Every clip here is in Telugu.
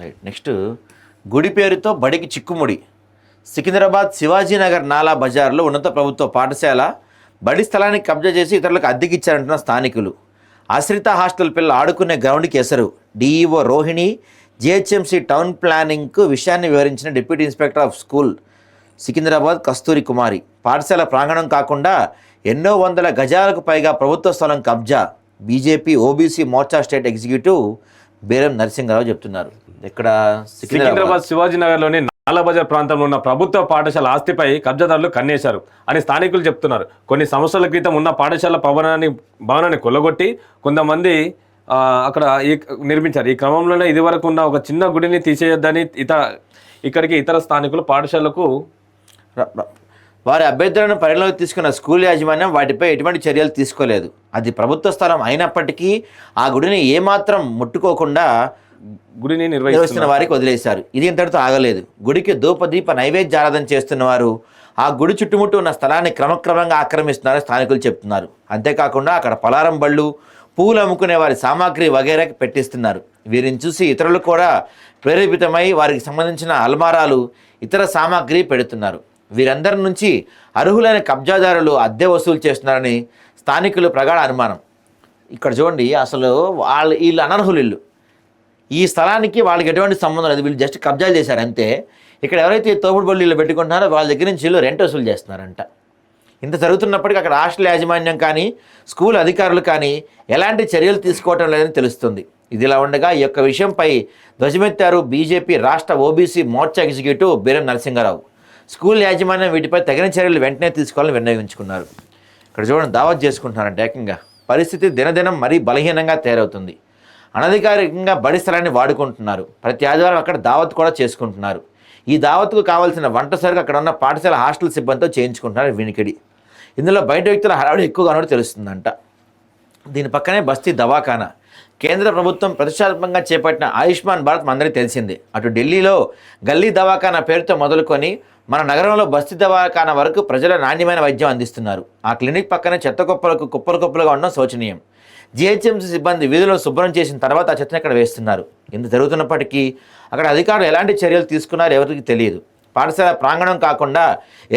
రైట్ నెక్స్ట్ గుడి పేరుతో బడికి చిక్కుముడి. సికింద్రాబాద్ శివాజీనగర్ నాలా బజార్లో ఉన్నత ప్రభుత్వ పాఠశాల బడి స్థలానికి కబ్జా చేసి ఇతరులకు అద్దెకిచ్చారంటున్న స్థానికులు. ఆశ్రిత హాస్టల్ పిల్లలు ఆడుకునే గ్రౌండ్కి ఎసరు. డిఈఓ రోహిణి జిహెచ్ఎంసీ టౌన్ ప్లానింగ్కు విషయాన్ని వివరించిన deputy inspector of school Secunderabad Kasturi Kumari. పాఠశాల ప్రాంగణం కాకుండా ఎన్నో వందల గజాలకు పైగా ప్రభుత్వ స్థలం కబ్జా. BJP OBC Morcha state executive Beram Narasimharao చెప్తున్నారు. ఇక్కడ సికింద్రాబాద్? సికింద్రాబాద్ శివాజీనగర్లోని నాలబజార్ ప్రాంతంలో ఉన్న ప్రభుత్వ పాఠశాల ఆస్తిపై కబ్జాదారులు కన్నేశారు అని స్థానికులు చెప్తున్నారు. కొన్ని సంవత్సరాల క్రితం ఉన్న పాఠశాల భవనాన్ని భవనాన్ని కొల్లగొట్టి కొంతమంది అక్కడ ఈ నిర్మించారు. ఈ క్రమంలోనే ఇదివరకు ఉన్న ఒక చిన్న గుడిని తీసేయొద్దని ఇతర ఇక్కడికి ఇతర స్థానికులు పాఠశాలకు వారి అభ్యర్థులను పరిగణలోకి తీసుకున్న స్కూల్ యాజమాన్యం వాటిపై ఎటువంటి చర్యలు తీసుకోలేదు. అది ప్రభుత్వ స్థలం అయినప్పటికీ ఆ గుడిని ఏమాత్రం ముట్టుకోకుండా గుడిని నిర్వహిస్తున్న వారికి వదిలేశారు. ఇది ఇంతటితో ఆగలేదు. గుడికి ధూపదీప నైవేద్య ఆరాధన చేస్తున్నవారు ఆ గుడి చుట్టుముట్టు ఉన్న స్థలాన్ని క్రమక్రమంగా ఆక్రమిస్తున్నారని స్థానికులు చెప్తున్నారు. అంతేకాకుండా అక్కడ పలారం బళ్ళు పువ్వులు అమ్ముకునే వారి సామాగ్రి వగైరా పెట్టిస్తున్నారు. వీరిని చూసి ఇతరులు కూడా ప్రేరేపితమై వారికి సంబంధించిన అల్మారాలు ఇతర సామాగ్రి పెడుతున్నారు. వీరందరి నుంచి అర్హులైన కబ్జాదారులు అద్దె వసూలు చేస్తున్నారని స్థానికులు ప్రగాఢ అనుమానం. ఇక్కడ చూడండి అసలు వాళ్ళు వీళ్ళు అనర్హులు వీళ్ళు. ఈ స్థలానికి వాళ్ళకి ఎటువంటి సంబంధం లేదు. వీళ్ళు జస్ట్ కబ్జాలు చేశారు అంతే. ఇక్కడ ఎవరైతే ఈ తోపుడు బళ్ళు పెట్టుకుంటున్నారో వాళ్ళ దగ్గర నుంచి వీళ్ళు రెంట్ వసూలు చేస్తున్నారంట. ఇంత జరుగుతున్నప్పటికీ అక్కడ హాస్టల్ యాజమాన్యం కానీ స్కూల్ అధికారులు కానీ ఎలాంటి చర్యలు తీసుకోవటం లేదని తెలుస్తుంది. ఇదిలా ఉండగా ఈ యొక్క విషయంపై ధ్వజమెత్తారు బీజేపీ రాష్ట్ర OBC Morcha executive Beeram Narasimharao. School యాజమాన్యం వీటిపై తగిన చర్యలు వెంటనే తీసుకోవాలని వినియోగించుకున్నారు ఇక్కడ చూడండి దావత్ చేసుకుంటున్నారంట ఏకంగా పరిస్థితి దినదినం మరీ బలహీనంగా తయారవుతుంది. అనధికారికంగా బడి స్థలాన్ని వాడుకుంటున్నారు. ప్రతి ఆదివారం అక్కడ దావత్ కూడా చేసుకుంటున్నారు. ఈ దావత్కు కావాల్సిన వంట సరుకు అక్కడ ఉన్న పాఠశాల హాస్టల్ సిబ్బందితో చేయించుకుంటున్నారు వినికిడి. ఇందులో బయట వ్యక్తుల హడావుడి ఎక్కువగా ఉన్నట్టు తెలుస్తుందంట. దీని పక్కనే బస్తీ దవాఖానా. కేంద్ర ప్రభుత్వం ప్రతిష్టాత్మకంగా చేపట్టిన ఆయుష్మాన్ భారత్ మనందరికీ తెలిసింది. అటు ఢిల్లీలో గల్లీ దవాఖానా పేరుతో మొదలుకొని మన నగరంలో బస్తీ దవాఖానా వరకు ప్రజల నాణ్యమైన వైద్యం అందిస్తున్నారు. ఆ క్లినిక్ పక్కనే చెత్త కుప్పలకు కుప్పలు కుప్పలుగా ఉండడం శోచనీయం. జిహెచ్ఎంసీ సిబ్బంది వీధులను శుభ్రం చేసిన తర్వాత ఆ చెత్తను ఇక్కడ వేస్తున్నారు. ఇంత జరుగుతున్నప్పటికీ అక్కడ అధికారులు ఎలాంటి చర్యలు తీసుకున్నారో ఎవరికి తెలియదు. పాఠశాల ప్రాంగణం కాకుండా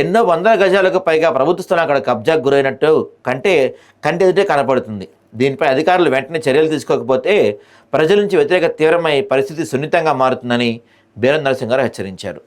ఎన్నో వందల గజాలకు పైగా ప్రభుత్వ స్థలం అక్కడ కబ్జాకు గురైనట్టు కంటే కంటి ఎదుటే కనపడుతుంది. దీనిపై అధికారులు వెంటనే చర్యలు తీసుకోకపోతే ప్రజల నుంచి వ్యతిరేక తీవ్రమై పరిస్థితి సున్నితంగా మారుతుందని బీరం నరసింహారావు హెచ్చరించారు.